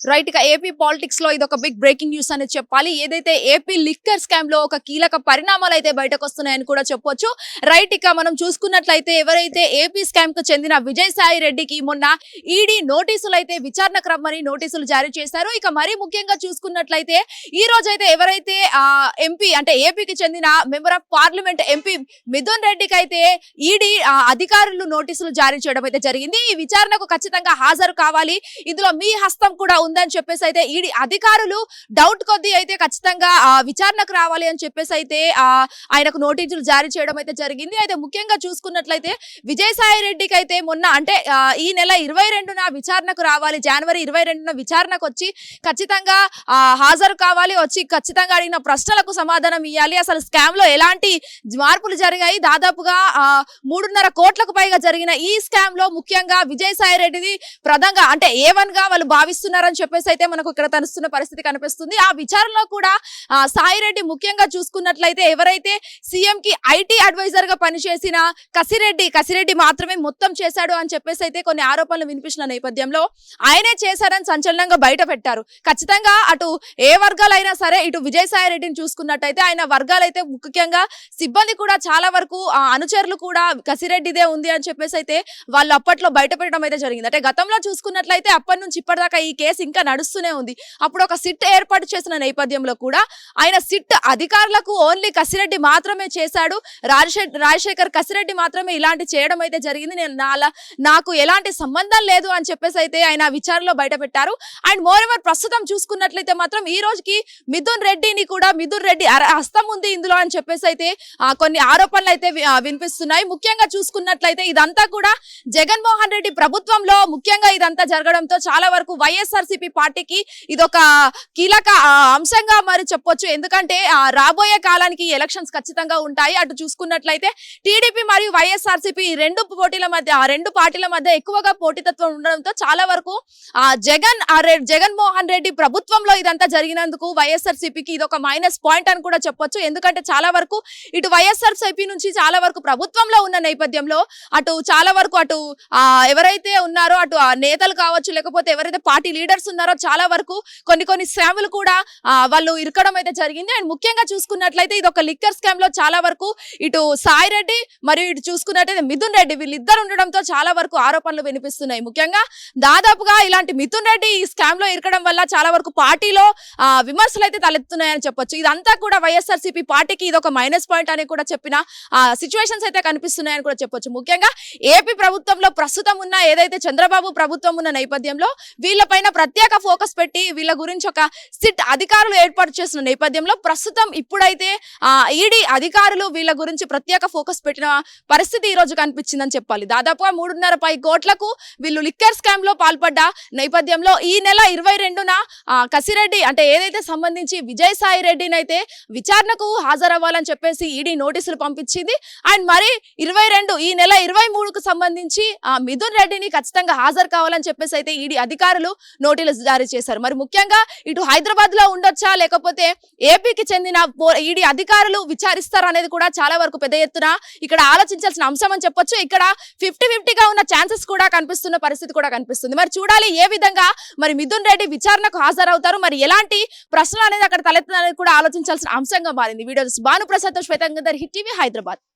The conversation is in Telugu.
రైట్గా ఏపీ పాలిటిక్స్లో ఇది ఒక బిగ్ బ్రేకింగ్ న్యూస్ అనేది చెప్పాలి. ఏదైతే ఏపీ లిక్కర్ స్కామ్లో ఒక కీలక పరిణామాలు అయితే బయటకు వస్తున్నాయని కూడా చెప్పొచ్చు. రైట్ ఇక మనం చూసుకున్నట్లయితే ఎవరైతే ఏపీ స్కామ్కు చెందిన విజయసాయి రెడ్డికి మొన్న ఈడీ నోటీసులు అయితే విచారణ క్రమని నోటీసులు జారీ చేశారు. ఇక మరీ ముఖ్యంగా చూసుకున్నట్లయితే ఈ రోజు అయితే ఎవరైతే ఆ ఎంపీ అంటే ఏపీకి చెందిన member of parliament MP Mithun రెడ్డికి అయితే ఈడీ అధికారులు నోటీసులు జారీ చేయడం అయితే జరిగింది. ఈ విచారణకు ఖచ్చితంగా హాజరు కావాలి. ఇందులో మీ హస్తం కూడా ఉందని చెప్పేసి అయితే ఈడీ అధికారులు డౌట్ కొద్దీ అయితే ఖచ్చితంగా విచారణకు రావాలి అని చెప్పేసి అయితే ఆయనకు నోటీసులు జారీ చేయడం అయితే జరిగింది. అయితే ముఖ్యంగా చూసుకున్నట్లయితే విజయసాయి రెడ్డికి అయితే మొన్న అంటే ఈ నెల ఇరవై రెండున విచారణకు రావాలి జనవరి ఇరవై రెండున విచారణకు వచ్చి ఖచ్చితంగా హాజరు కావాలి వచ్చి ఖచ్చితంగా అడిగిన ప్రశ్నలకు సమాధానం ఇవ్వాలి అసలు స్కామ్లో ఎలాంటి మార్పులు జరిగాయి? దాదాపుగా మూడున్నర కోట్లకు పైగా జరిగిన ఈ స్కామ్లో ముఖ్యంగా విజయసాయి రెడ్డిది ప్రధానంగా అంటే ఏ వన్గా వాళ్ళు భావిస్తున్నారని చెప్పేసి అయితే మనకు ఇక్కడ తనుస్తున్న పరిస్థితి కనిపిస్తుంది. ఆ విచారణలో కూడా సాయిరెడ్డి సాయి రెడ్డి ముఖ్యంగా చూసుకున్నట్లయితే ఎవరైతే సీఎం కి ఐటీ అడ్వైజర్గా పనిచేసిన కసిరెడ్డి కసిరెడ్డి మాత్రమే మొత్తం చేశాడు అని చెప్పేసి అయితే కొన్ని ఆరోపణలు వినిపించిన నేపథ్యంలో ఆయనే చేశారని సంచలనంగా బయట పెట్టారు. ఖచ్చితంగా అటు ఏ వర్గాలైనా సరే ఇటు విజయసాయిరెడ్డిని చూసుకున్నట్టయితే ఆయన వర్గాలైతే ముఖ్యంగా సిబ్బంది కూడా చాలా వరకు అనుచరులు కూడా కసిరెడ్డిదే ఉంది అని చెప్పేసి అయితే వాళ్ళు అప్పట్లో బయట పెట్టడం అయితే జరిగింది. అంటే గతంలో చూసుకున్నట్లయితే అప్పటి నుంచి ఇప్పటిదాకా ఈ కేసు ఇంకా నడుస్తూనే ఉంది. అప్పుడు ఒక సిట్ ఏర్పాటు చేసిన నేపథ్యంలో కూడా ఆయన సిట్ అధికారులకు ఓన్లీ కసిరెడ్డి మాత్రమే చేశాడు. రాజశేఖర్ రాజశేఖర్ కసిరెడ్డి మాత్రమే ఇలాంటి చేయడం అయితే జరిగింది. నేను నాలా నాకు ఎలాంటి సంబంధం లేదు అని చెప్పేసి అయితే ఆయన విచారణలో బయటపెట్టారు. అండ్ మోర్ ఎవర్ ప్రస్తుతం చూసుకున్నట్లయితే మాత్రం ఈ రోజుకి మిథున్ రెడ్డిని కూడా మిథున్ రెడ్డి హస్తం ఉంది ఇందులో అని చెప్పేసి అయితే కొన్ని ఆరోపణలు అయితే వినిపిస్తున్నాయి. ముఖ్యంగా చూసుకున్నట్లయితే ఇదంతా కూడా జగన్మోహన్ రెడ్డి ప్రభుత్వంలో ముఖ్యంగా ఇదంతా జరగడంతో చాలా వరకు వైఎస్ఆర్సీపీ పార్టీకి ఇదొక కీలక అంశంగా మరి చెప్పొచ్చు. ఎందుకంటే రాబోయే కాలానికి ఎలక్షన్స్ ఖచ్చితంగా ఉంటాయి. అటు చూసుకున్నట్లయితే టీడీపీ మరియు వైఎస్ఆర్సీపీ రెండు పోటీల మధ్య ఆ రెండు పార్టీల మధ్య ఎక్కువగా పోటీతత్వం ఉండడంతో చాలా వరకు ఆ జగన్ ఆ జగన్మోహన్ రెడ్డి ప్రభుత్వంలో ఇదంతా జరిగినందుకు వైఎస్ఆర్సీపీకి ఇది ఒక మైనస్ పాయింట్ అని కూడా చెప్పొచ్చు. ఎందుకంటే చాలా వరకు ఇటు వైఎస్ఆర్సీపీ నుంచి చాలా వరకు ప్రభుత్వంలో ఉన్న నేపథ్యంలో అటు చాలా వరకు అటు ఎవరైతే ఉన్నారో అటు ఆ నేతలు కావచ్చు లేకపోతే ఎవరైతే పార్టీ లీడర్స్ ఉన్నారో చాలా వరకు కొన్ని కొన్ని స్కాములు కూడా వాళ్ళు ఇరకడం అయితే జరిగింది. అండ్ ముఖ్యంగా చూసుకున్నట్లయితే ఇది ఒక లిక్కర్ స్కామ్లో చాలా వరకు ఇటు సాయి రెడ్డి మరియు ఇటు చూసుకున్నట్లయితే మిథున్ రెడ్డి వీళ్ళిద్దరు ఉండడంతో చాలా వరకు ఆరోపణలు వినిపిస్తున్నాయి. ముఖ్యంగా దాదాపుగా ఇలాంటి మిథున్ రెడ్డి ఈ స్కామ్లో ఇరకడం వల్ల చాలా వరకు పార్టీలో విమర్శలు అయితే తలెత్తున్నాయని చెప్పొచ్చు. ఇదంతా కూడా వైఎస్ఆర్సీపీ పార్టీకి ఇది ఒక మైనస్ పాయింట్ అని కూడా చెప్పిన సిచ్యువేషన్స్ అయితే కనిపిస్తున్నాయని కూడా చెప్పొచ్చు. ముఖ్యంగా ఏపీ ప్రభుత్వంలో ప్రస్తుతం ఉన్న ఏదైతే చంద్రబాబు ప్రభుత్వం ఉన్న నేపథ్యంలో వీళ్ళపైన ప్రత్యేక ఫోకస్ పెట్టి వీళ్ళ గురించి ఒక సిట్ అధికారులు ఏర్పాటు చేసిన నేపథ్యంలో ప్రస్తుతం ఇప్పుడైతే ఈడీ అధికారులు వీళ్ళ గురించి ప్రత్యేక ఫోకస్ పెట్టిన పరిస్థితి ఈ రోజు కనిపించిందని చెప్పాలి. దాదాపుగా మూడున్నర పై కోట్లకు వీళ్ళు లిక్కర్ స్కామ్లో పాల్పడ్డ నేపథ్యంలో ఈ నెల ఇరవై రెండున కసిరెడ్డి అంటే ఏదైతే సంబంధించి విజయసాయి రెడ్డిని అయితే విచారణకు హాజరవ్వాలని చెప్పేసి ఈడీ నోటీసులు పంపించింది. అండ్ మరి ఇరవై రెండు ఈ నెల ఇరవై మూడుకు సంబంధించి మిథున్ రెడ్డిని ఖచ్చితంగా హాజరు కావాలని చెప్పేసి అయితే ఈడీ అధికారులు నోటీసులు జారీ చేశారు. మరి ముఖ్యంగా ఇటు హైదరాబాద్లో ఉండొచ్చా? లేకపోతే ఏపీకి చెందిన పో- ఈడీ అధికారులు విచారిస్తారా అనేది కూడా చాలా వరకు పెద్ద ఎత్తున ఇక్కడ ఆలోచించాల్సిన అంశం అని చెప్పొచ్చు. ఇక్కడ ఫిఫ్టీ ఫిఫ్టీగా ఉన్న ఛాన్సెస్ కూడా కనిపిస్తున్న పరిస్థితి కూడా కనిపిస్తుంది. మరి చూడాలి ఏ విధంగా మరి మిథున్ రెడ్డి విచారణకు హాజరవుతారు. మరి ఎలాంటి ప్రశ్నలు అనేది అక్కడ తలెత్తుననేది కూడా ఆలోచించాల్సిన అంశంగా మారింది. వీడియో భానుప్రసాద్తో శ్వేతంగర్ Hit TV Hyderabad.